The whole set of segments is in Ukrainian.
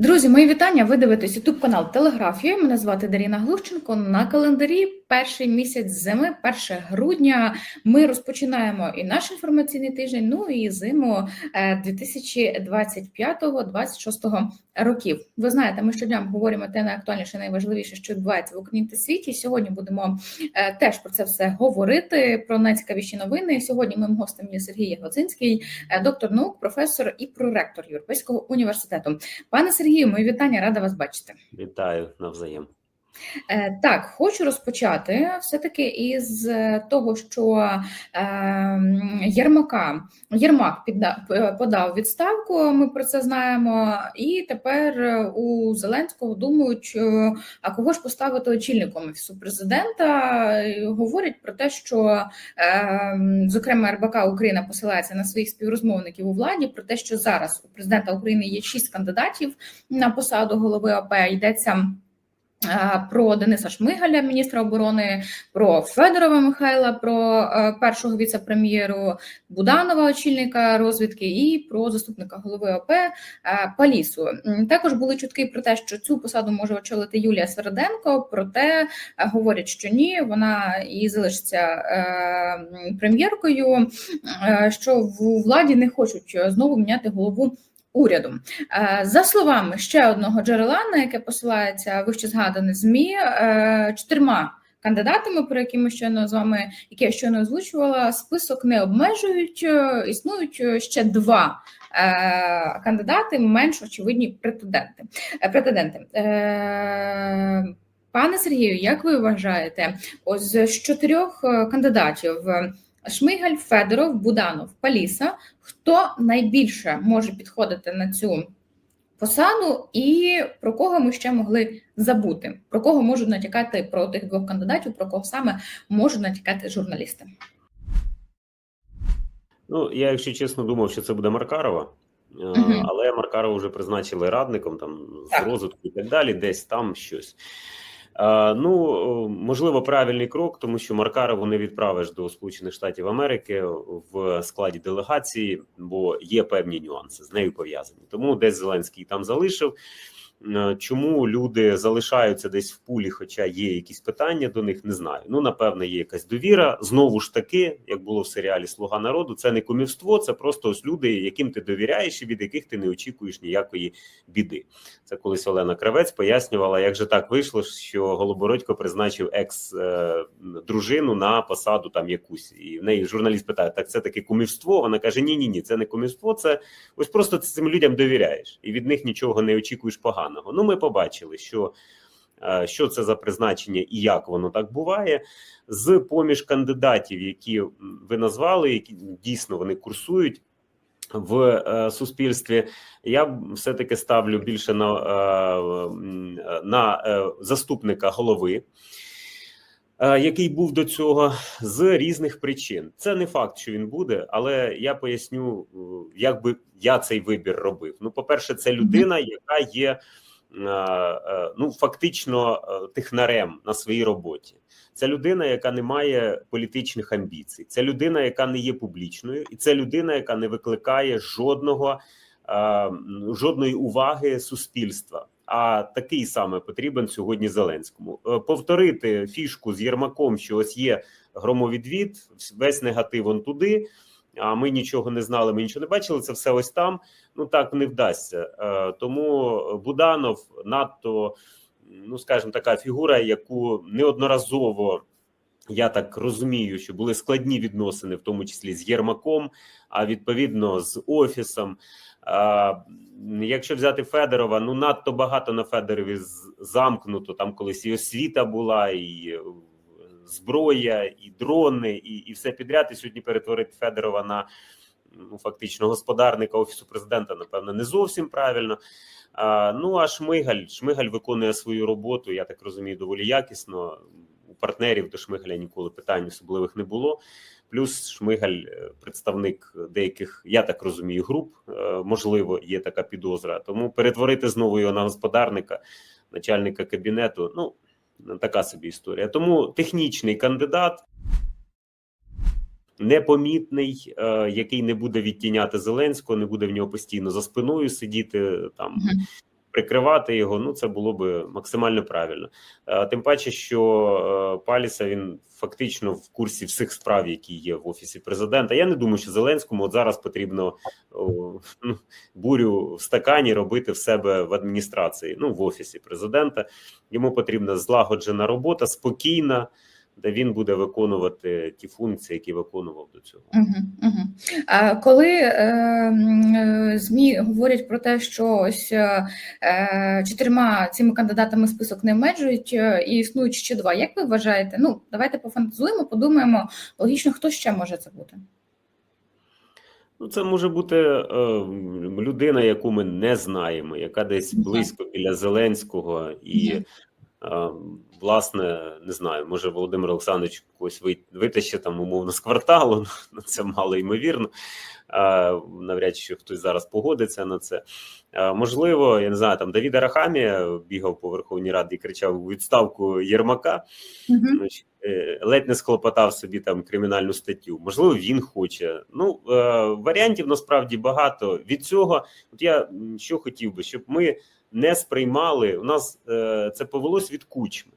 Друзі, мої вітання. Ви дивитесь YouTube канал Телеграфія. Мене звати Даріна Глущенко. На календарі перший місяць зими, 1 грудня. Ми розпочинаємо і наш інформаційний тиждень. Ну і зиму 2025-2026 років. Ви знаєте, ми щодня говоримо те найактуальніше, найважливіше, що відбувається в Україні та світі. Сьогодні будемо е, теж про це все говорити. Про найцікавіші новини. Сьогодні моїм гостем є Сергій Ягоцинський, е, доктор наук, професор і проректор Європейського університету. Пане Сергію, мої вітання, рада вас бачити. Вітаю навзаєм. Е, Так, хочу розпочати все-таки із е, того, що е, Єрмака Єрмак подав відставку. Ми про це знаємо. І тепер у Зеленського думають, а кого ж поставити очільником офісу президента. Говорять про те, що зокрема РБК Україна посилається на своїх співрозмовників у владі. Про те, що зараз у президента України є шість кандидатів на посаду голови ОП. Йдеться. Е, Про Дениса Шмигаля, міністра оборони, про Федорова Михайла, про е, першого віце-прем'єру Буданова, очільника розвідки, і про заступника голови ОП е, Палісу. Також були чутки про те, що цю посаду може очолити Юлія Середенко. Проте говорять, що ні, вона і залишиться прем'єркою. Що в владі не хочуть знову міняти голову. Уряду Е, за словами ще одного джерела, на яке посилається вище згадане змі е, чотирма кандидатами, про які ми щойно з вами, які я щойно озвучувала, список не обмежують. е, Існують ще два кандидати, менш очевидні претенденти. Претенденти. Пане Сергію, як ви вважаєте, ось з чотирьох кандидатів Шмигаль, Федоров, Буданов, Паліса, хто найбільше може підходити на цю посаду, і про кого ми ще могли забути? Про кого можуть натякати про тих двох кандидатів, про кого саме можуть натякати журналісти? Ну, я, якщо чесно, думав, що це буде Маркарова, е, але Маркарова вже призначили радником там з розвитку і так далі, десь там щось. Е, Ну, можливо, правильний крок, тому що Маркарову не відправиш до Сполучених Штатів Америки в складі делегації, бо є певні нюанси з нею пов'язані. Тому десь Зеленський там залишив. Е, Чому люди залишаються десь в пулі, хоча є якісь питання до них, не знаю. Ну, напевне, є якась довіра. Знову ж таки, як було в серіалі Слуга народу, це не кумівство, це просто ось люди, яким ти довіряєш і від яких ти не очікуєш ніякої біди. Це колись Олена Кравець пояснювала, як же так вийшло, що Голобородько призначив екс е, на посаду там якусь. І в неї журналіст питає: так це таке кумівство? Вона каже: Ні, ні, ні, це не кумівство, це ось просто цим людям довіряєш, і від них нічого не очікуєш поганого. Ну, ми побачили, що, е, що це за призначення і як воно так буває. З поміж кандидатів, які ви назвали, які дійсно вони курсують. В е, суспільстві я все-таки ставлю більше на, е, на е, заступника голови, е, який був до цього з різних причин. Це не факт, що він буде, але я поясню, е, як би я цей вибір робив. Ну, по-перше, це людина, яка є е, е, ну фактично е, технарем на своїй роботі. Це людина, яка не має політичних амбіцій. Це людина, яка не є публічною, і це людина, яка не викликає жодного е, жодної уваги суспільства. А такий саме потрібен сьогодні Зеленському. Е, Повторити фішку з Єрмаком, що ось є громовідвід, весь негатив он туди. А ми нічого не знали, ми нічого не бачили. Це все ось там. Ну так не вдасться. Е, Тому Буданов надто, ну скажімо, така фігура, яку неодноразово. Я так розумію, що були складні відносини, в тому числі з Єрмаком, а відповідно з офісом. Якщо взяти Федорова, ну надто багато на Федорові замкнуто. Там колись і освіта була, і е, зброя, і дрони, і, і все підряд. І сьогодні перетворити Федорова на ну, фактично господарника офісу президента, напевно, не зовсім правильно. Ну а Шмигаль, Шмигаль виконує свою роботу, я так розумію, доволі якісно. Партнерів до Шмигаля ніколи питань особливих не було. Плюс Шмигаль, е, представник деяких, я так розумію, груп, е, можливо, є така підозра. Тому перетворити знову його на господарника, начальника кабінету. Ну така собі історія. Тому технічний кандидат. Непомітний, е, який не буде відтіняти Зеленського, не буде в нього постійно за спиною сидіти там. Прикривати його. Ну це було би максимально правильно. Е, Тим паче, що е, Паліса він фактично в курсі всіх справ, які є в офісі президента. Я не думаю, що Зеленському от зараз потрібно ну, бурю в стакані робити в себе в адміністрації, ну в офісі президента. Йому потрібна злагоджена робота, спокійна, де він буде виконувати ті функції, які виконував до цього. Угу, угу. А коли е, е, ЗМІ говорять про те, що ось е, е, чотирма цими кандидатами список не обмежують е, і існують ще два, як ви вважаєте? Ну, давайте пофантазуємо, подумаємо логічно, хто ще може це бути? Ну, це може бути е, людина, яку ми не знаємо, яка десь близько біля Зеленського, і е, власне не знаю, може Володимир Олександрович когось витащить там умовно з кварталу. ну, Це мало ймовірно. Навряд чи хтось зараз погодиться на це. Можливо, я не знаю, там Давід Арахамія бігав по Верховній Раді і кричав у відставку Єрмака. Угу. Ледь не склопотав собі там кримінальну статтю. Можливо, він хоче. Ну е, варіантів насправді багато. Від цього, от я що хотів би, щоб ми не сприймали. У нас е, це повелось від кучми.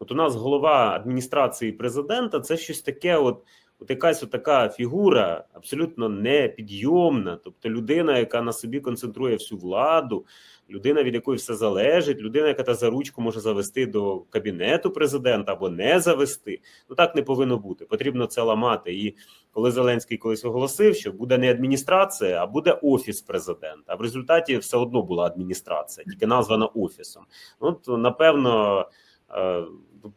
От у нас голова адміністрації президента це щось таке, от. От якась от така фігура абсолютно непідйомна, тобто людина, яка на собі концентрує всю владу, людина, від якої все залежить, людина, яка та за ручку може завести до кабінету президента або не завести. Ну так не повинно бути. Потрібно це ламати. І коли Зеленський колись оголосив, що буде не адміністрація, а буде офіс президента. А в результаті все одно була адміністрація, тільки названа офісом. Ну то напевно.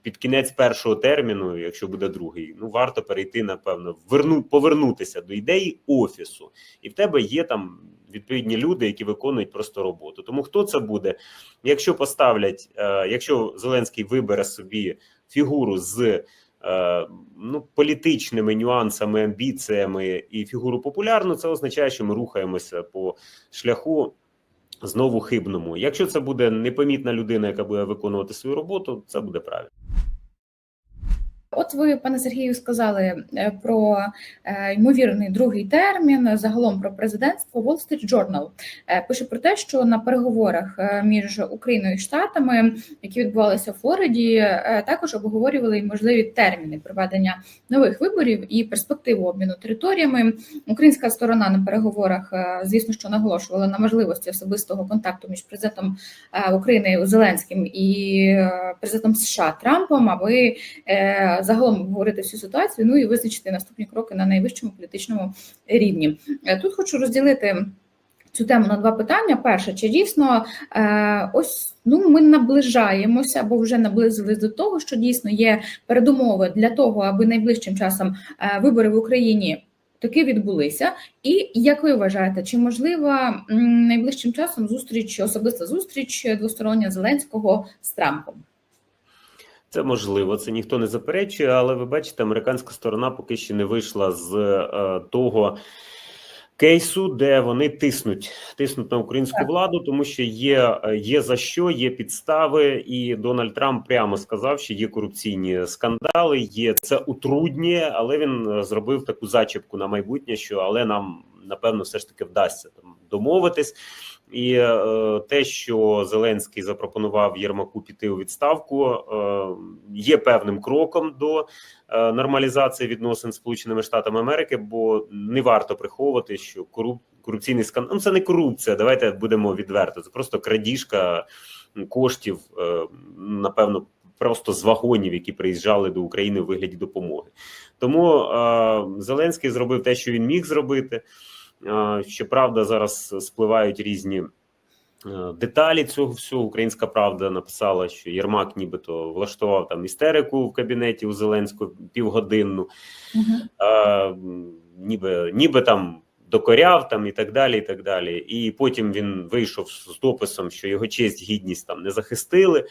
Під кінець першого терміну, якщо буде другий, ну варто перейти, напевно, верну, повернутися до ідеї офісу, і в тебе є там відповідні люди, які виконують просто роботу. Тому хто це буде? Якщо поставлять, е, якщо Зеленський вибере собі фігуру з е, ну, політичними нюансами, амбіціями і фігуру популярну, це означає, що ми рухаємося по шляху. Знову хибному. Якщо це буде непомітна людина, яка буде виконувати свою роботу, це буде правильно. От ви, пане Сергію, сказали е, про е, ймовірний другий термін, загалом про президентство. Wall Street Journal е, пише про те, що на переговорах між Україною і Штатами, які відбувалися в Флориді, також обговорювали можливі терміни проведення нових виборів і перспективу обміну територіями. Українська сторона на переговорах, звісно, що наголошувала на можливості особистого контакту між президентом України Зеленським і президентом США Трампом, аби загалом обговорити всю ситуацію, ну і визначити наступні кроки на найвищому політичному рівні. Е, Тут хочу розділити. Цю тему на два питання. Перше, чи дійсно е, ось ну ми наближаємося або вже наблизились до того, що дійсно є передумови для того, аби найближчим часом е, вибори в Україні таки відбулися. І як ви вважаєте, чи можлива найближчим часом зустріч, особиста зустріч двостороння Зеленського з Трампом? Це можливо, це ніхто не заперечує, але ви бачите, американська сторона поки що не вийшла з е, того кейсу, де вони тиснуть, тиснуть на українську владу, тому що є, е, є за що, є підстави, і Дональд Трамп прямо сказав, що є корупційні скандали, є це утруднює, але він е, зробив таку зачіпку на майбутнє, що але нам напевно все ж таки вдасться там домовитись. І е, те, що Зеленський запропонував Єрмаку піти у відставку, е, є певним кроком до е, нормалізації відносин з Сполученими Штатами Америки, бо не варто приховувати, що коруп... корупційний скандал ну, це не корупція. Давайте будемо відверто. Це просто крадіжка коштів, е, напевно. Просто з вагонів, які приїжджали до України у вигляді допомоги, тому е, Зеленський зробив те, що він міг зробити. Е, Щоправда, зараз спливають різні е, деталі цього всього. Українська правда написала, що Єрмак нібито влаштував там істерику в кабінеті у Зеленського півгодинну, Угу. а, ніби, ніби там докоряв там і так далі. І так далі. І потім він вийшов з дописом, що його честь, гідність там не захистили.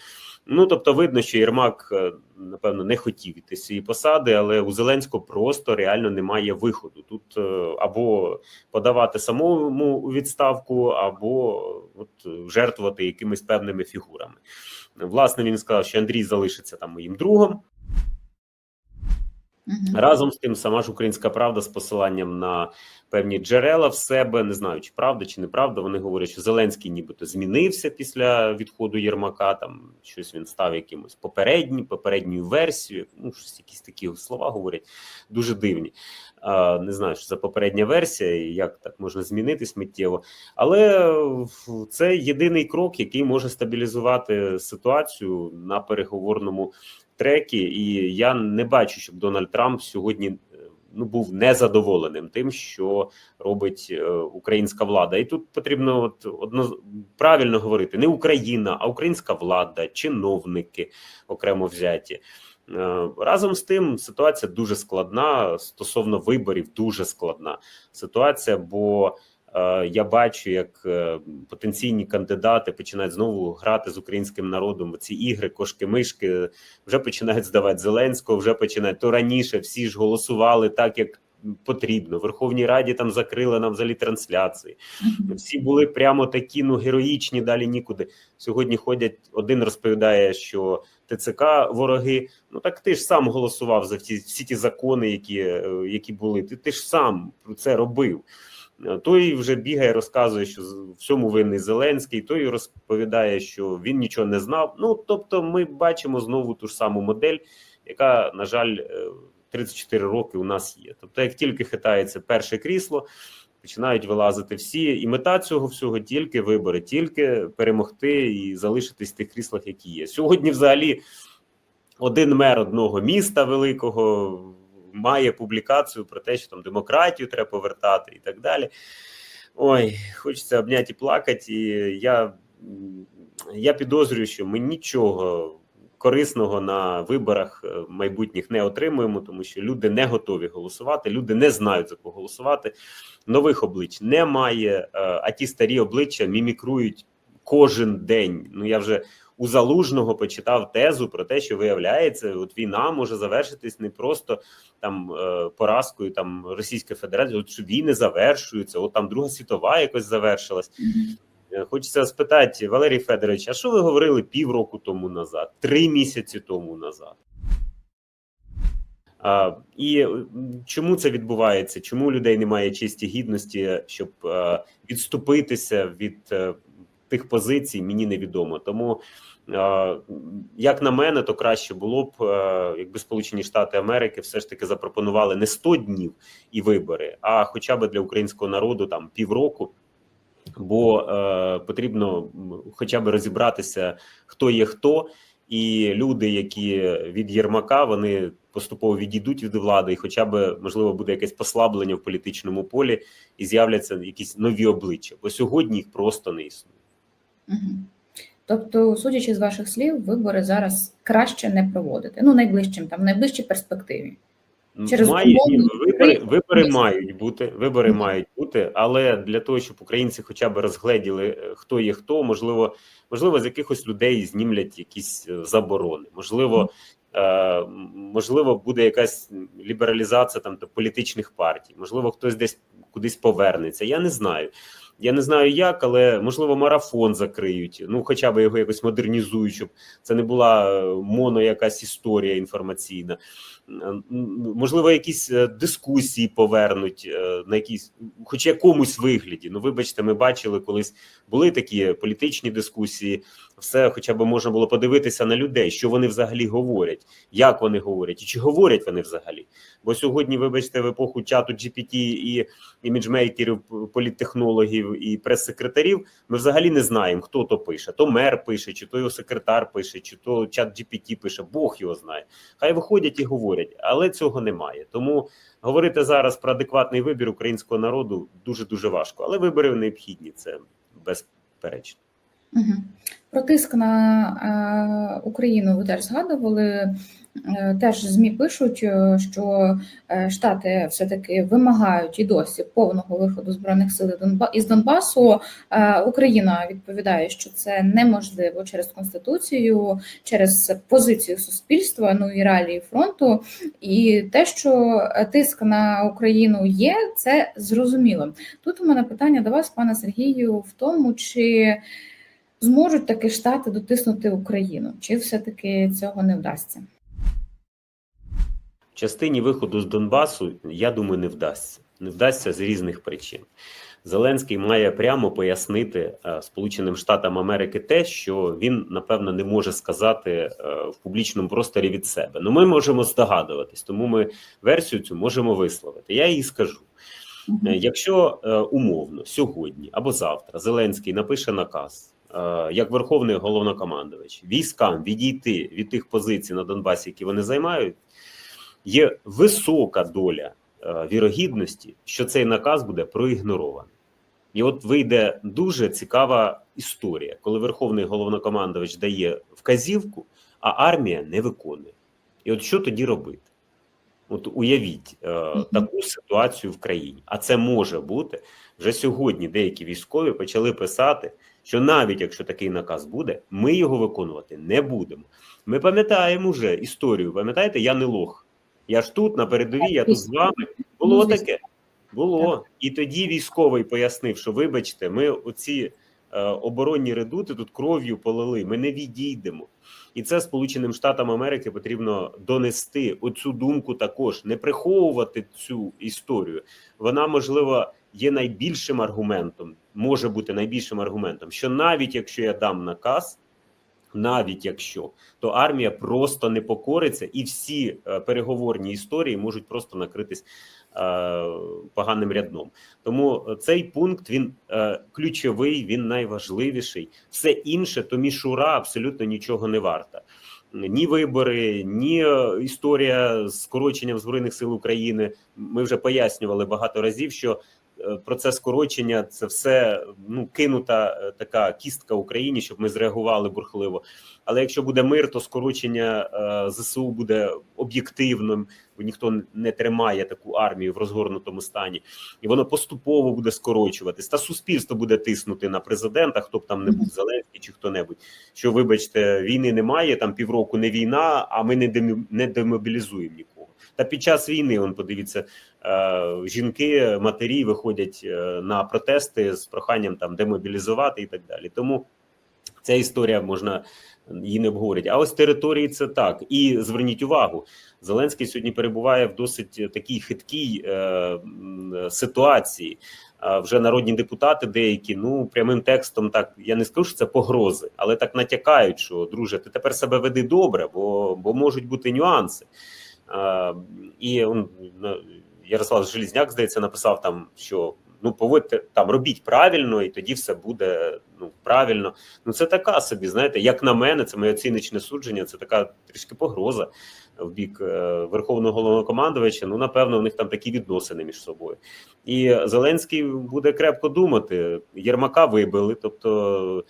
Ну тобто, видно, що Єрмак е, напевно не хотів іти цієї посади, але у Зеленського просто реально немає виходу. Тут е, або подавати самому відставку, або от жертвувати якимись певними фігурами. Власне, він сказав, що Андрій залишиться там моїм другом. Разом з тим, сама ж українська правда з посиланням на певні джерела в себе, не знаю, чи правда чи неправда. Вони говорять, що Зеленський нібито змінився після відходу Єрмака. Там щось він став якимось попереднім, попередньою версією. Ну, щось якісь такі слова говорять, дуже дивні. А, не знаю, що за попередня версія, і як так можна змінитись миттєво. Але це єдиний крок, який може стабілізувати ситуацію на переговорному трекі, і я не бачу, щоб Дональд Трамп сьогодні е, ну був незадоволеним тим, що робить е, українська влада. І тут потрібно от одно правильно говорити: не Україна, а українська влада, чиновники окремо взяті. Е, Разом з тим ситуація дуже складна стосовно виборів. Дуже складна ситуація, бо я бачу, як е, потенційні кандидати починають знову грати з українським народом. Ці ігри, кошки-мишки вже починають здавати Зеленського. Вже починають то раніше. Всі ж голосували так, як потрібно. В Верховній Раді там закрили нам взагалі трансляції. Всі були прямо такі, ну героїчні, далі нікуди. Сьогодні ходять. Один розповідає, що ТЦК вороги. Ну так ти ж сам голосував за всі, всі ті закони, які, е, які були. Ти, ти ж сам це робив. Е, Той вже бігає, розказує, що всьому винний Зеленський. Той розповідає, що він нічого не знав. Ну тобто, ми бачимо знову ту ж саму модель, яка, на жаль, е, 34 роки у нас є. Тобто, як тільки хитається перше крісло, починають вилазити всі, і мета цього всього тільки вибори, тільки перемогти і залишитись в тих кріслах, які є. Сьогодні, взагалі, один мер одного міста великого має публікацію про те, що там демократію треба повертати і так далі. Ой, хочеться обняти і плакати. І я, я підозрюю, що ми нічого корисного на виборах е, майбутніх не отримуємо, тому що люди не готові голосувати, люди не знають за кого голосувати. Нових облич немає, е, а ті старі обличчя мімікрують кожен день. Ну я вже у залужного почитав тезу про те, що виявляється, от війна може завершитись не просто там е, поразкою там Російської Федерації, от що війни завершуються, от там Друга світова якось завершилась. Е, Хочеться спитати, Валерій Федорович, а що ви говорили півроку тому назад, три місяці тому назад? А, і чому це відбувається? Чому у людей немає честі гідності, щоб е, відступитися від е, тих позицій, мені невідомо. Тому, е, як на мене, то краще було б, е, якби Сполучені Штати Америки все ж таки запропонували не 100 днів і вибори, а хоча б для українського народу там півроку. Бо е, потрібно хоча б розібратися, хто є хто, і люди, які від Єрмака, вони поступово відійдуть від влади, і хоча б можливо буде якесь послаблення в політичному полі, і з'являться якісь нові обличчя. Бо сьогодні їх просто не існує. Тобто, судячи з ваших слів, вибори зараз краще не проводити. Ну, найближчим там, в найближчій перспективі. Через Має ні, умовні вибори, вибори. мають бути. Вибори Мгм. мають бути, але для того, щоб українці хоча б розгледіли, е, хто є хто, можливо, можливо, з якихось людей знімлять якісь е, заборони. Можливо, е, м, можливо, буде якась лібералізація там та політичних партій. Можливо, хтось десь кудись повернеться. Я не знаю. Я не знаю як, але можливо марафон закриють. Ну, хоча б його якось модернізують, щоб це не була е, моно якась історія інформаційна. Можливо, якісь е, дискусії повернуть е, на якісь, хоч якомусь вигляді. Ну, вибачте, ми бачили колись були такі політичні дискусії. Все, хоча б можна було подивитися на людей, що вони взагалі говорять, як вони говорять, і чи говорять вони взагалі. Бо сьогодні, вибачте, в епоху чату GPT і іміджмейкерів, п- політтехнологів і прес-секретарів, ми взагалі не знаємо, хто то пише. То мер пише, чи то його секретар пише, чи то чат GPT пише. Бог його знає. Хай виходять і говорять, але цього немає. Тому говорити зараз про адекватний вибір українського народу дуже дуже важко. Але вибори необхідні, це безперечно. Про тиск на е, Україну ви теж згадували. Е, теж ЗМІ пишуть, е, що Штати все-таки вимагають і досі повного виходу збройних сил із Донбасу. Україна відповідає, що це неможливо через конституцію, через позицію суспільства, ну і реалії фронту. І те, що тиск на Україну є, це зрозуміло. Тут у мене питання до вас, пане Сергію, в тому, чи зможуть таки штати дотиснути Україну, чи все-таки цього не вдасться? частині виходу з Донбасу, я думаю, не вдасться. Не вдасться з різних причин. Зеленський має прямо пояснити е, Сполученим Штатам Америки те, що він напевно не може сказати е, в публічному просторі від себе. Ну ми можемо здогадуватись, тому ми версію цю можемо висловити. Я їй скажу. Е, Якщо умовно сьогодні або завтра Зеленський напише наказ, як Верховний головнокомандувач, військам відійти від тих позицій на Донбасі, які вони займають, є висока доля е, вірогідності, що цей наказ буде проігнорований. І от вийде дуже цікава історія, коли Верховний головнокомандувач дає вказівку, а армія не виконує. І от що тоді робити? От уявіть е, таку ситуацію в країні, а це може бути вже сьогодні. Деякі військові почали писати, що навіть якщо такий наказ буде, ми його виконувати не будемо. Ми пам'ятаємо вже історію. Пам'ятаєте, я не лох. Я ж тут на передовій, я тут з вами. Було таке. Було. І тоді військовий пояснив, що вибачте, ми оці е, оборонні редути тут кров'ю полили. Ми не відійдемо. І це Сполученим Штатам Америки потрібно донести оцю думку також, не приховувати цю історію. Вона, можливо, є найбільшим аргументом, може бути найбільшим аргументом, що навіть якщо я дам наказ, навіть якщо, то армія просто не покориться, і всі е, переговорні історії можуть просто накритись е, поганим рядном. Тому цей пункт він е, ключовий, він найважливіший. Все інше то мішура абсолютно нічого не варта. Ні вибори, ні е, історія з скороченням збройних сил України. Ми вже пояснювали багато разів, що е, процес скорочення це все ну кинута е, така кістка Україні, щоб ми зреагували бурхливо. Але якщо буде мир, то скорочення е, ЗСУ буде об'єктивним, бо ніхто не тримає таку армію в розгорнутому стані, і воно поступово буде скорочуватись. Та суспільство буде тиснути на президента, хто б там не був Зеленський чи хто-небудь. Що, вибачте, війни немає, там півроку не війна, а ми не демобілізуємо нікого. Та під час війни, он подивіться, е, жінки, матері виходять е, на протести з проханням там демобілізувати і так далі. Тому ця історія можна її не обговорити. А ось території це так. І зверніть увагу, Зеленський сьогодні перебуває в досить такій хиткій е, ситуації. Вже народні депутати, деякі, ну прямим текстом, так я не скажу, що це погрози, але так натякають, що друже, ти тепер себе веди добре, бо, бо можуть бути нюанси. А, і он, Ярослав Желізняк, здається, написав там, що ну поводьте там, робіть правильно, і тоді все буде ну правильно. Ну це така собі, знаєте, як на мене, це моє ціничне судження, це така трішки погроза в бік е, Верховного головнокомандувача. Ну, напевно, у них там такі відносини між собою. І Зеленський буде крепко думати. Єрмака вибили, тобто.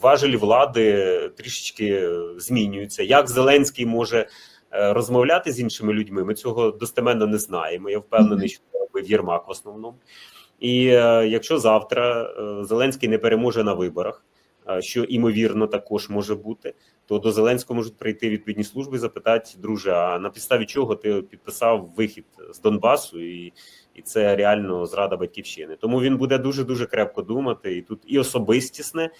Важелі влади трішечки змінюються. Як Зеленський може е, розмовляти з іншими людьми? Ми цього достеменно не знаємо. Я впевнений, що це робив Єрмак в основному. І е, якщо завтра е, Зеленський не переможе на виборах, що імовірно також може бути, то до Зеленського можуть прийти відповідні служби і запитати, друже, а на підставі чого ти підписав вихід з Донбасу, і, і це реально зрада батьківщини. Тому він буде дуже дуже крепко думати, і тут і особистісне.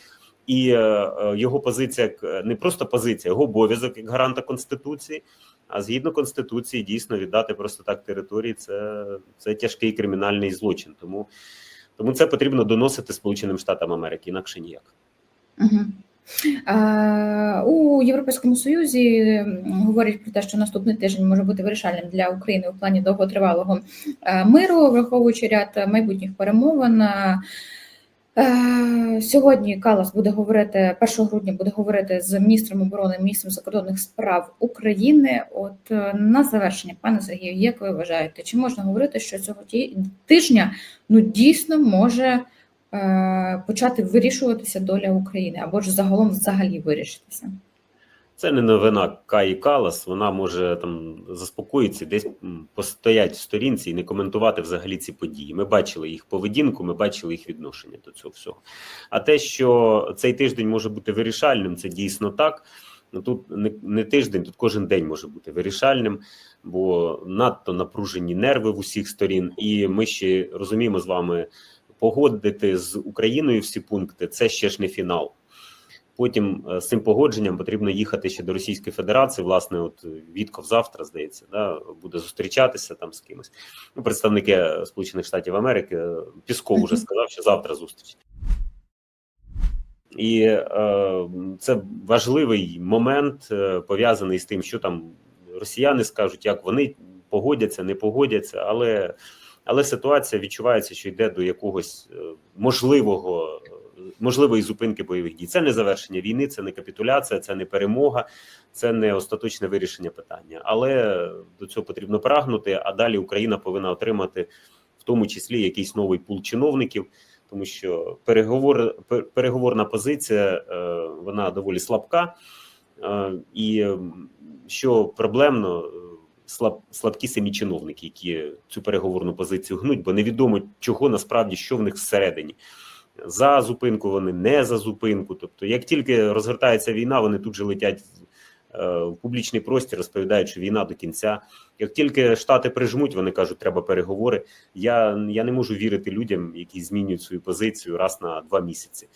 І е, е, його позиція е, не просто позиція, його обов'язок як гаранта конституції. А згідно конституції, дійсно віддати просто так території це, це тяжкий кримінальний злочин. Тому, тому це потрібно доносити Сполученим Штатам Америки, інакше ніяк. Угу. Е, у Європейському Союзі говорять про те, що наступний тиждень може бути вирішальним для України у плані довготривалого миру, враховуючи ряд майбутніх перемовин. Е, Сьогодні Калас буде говорити 1 грудня буде говорити з міністром оборони, міністром закордонних справ України. От е, на завершення, пане Сергію, як ви вважаєте, чи можна говорити, що цього тижня ну дійсно може е, почати вирішуватися доля України або ж загалом взагалі вирішитися? Це не новина Каї Калас. Вона може там заспокоїтися, десь постоять в сторінці і не коментувати взагалі ці події. Ми бачили їх поведінку, ми бачили їх відношення до цього всього. А те, що цей тиждень може бути вирішальним, це дійсно так. Ну тут не, не тиждень, тут кожен день може бути вирішальним, бо надто напружені нерви в усіх сторін, і ми ще розуміємо з вами погодити з Україною всі пункти. Це ще ж не фінал. Потім е, з цим погодженням потрібно їхати ще до Російської Федерації. Власне, от Вітков завтра здається, да, буде зустрічатися там з кимось. Ну, представники Сполучених Штатів Америки е, Пісков вже сказав, що завтра зустріч. І е, це важливий момент е, пов'язаний з тим, що там росіяни скажуть, як вони погодяться, не погодяться, але, але ситуація відчувається, що йде до якогось е, можливого можливої зупинки бойових дій. Це не завершення війни, це не капітуляція, це не перемога, це не остаточне вирішення питання. Але до цього потрібно прагнути. А далі Україна повинна отримати в тому числі якийсь новий пул чиновників, тому що переговор, переговорна позиція е, вона доволі слабка, Е, і що проблемно. е, Слаб, слабкі самі чиновники, які цю переговорну позицію гнуть, бо невідомо чого насправді що в них всередині за зупинку, вони не за зупинку. Тобто, як тільки розгортається війна, вони тут же летять в, е, в публічний простір, розповідають, що війна до кінця. Як тільки штати прижмуть, вони кажуть, треба переговори. Я, я не можу вірити людям, які змінюють свою позицію раз на два місяці.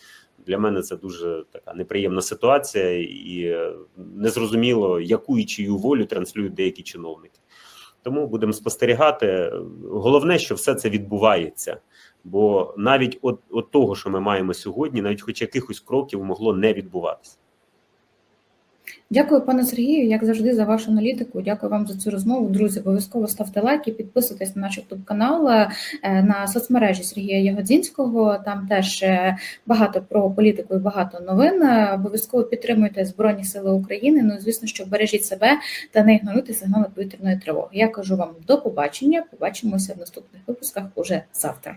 Для мене це дуже така неприємна ситуація, і е, незрозуміло, яку і чию волю транслюють деякі чиновники. Тому будемо спостерігати. Головне, що все це відбувається. Бо навіть от, от того, що ми маємо сьогодні, навіть хоч якихось кроків могло не відбуватися. Дякую, пане Сергію, як завжди, за вашу аналітику. Дякую вам за цю розмову. Друзі, обов'язково ставте лайки, підписуйтесь на наш youtube канал е, на соцмережі Сергія Ягодзінського. Там теж е, багато про політику і багато новин. Е, Обов'язково підтримуйте Збройні Сили України. Ну і звісно, що бережіть себе та не ігноруйте сигнали повітряної тривоги. Я кажу вам до побачення. Побачимося в наступних випусках уже завтра.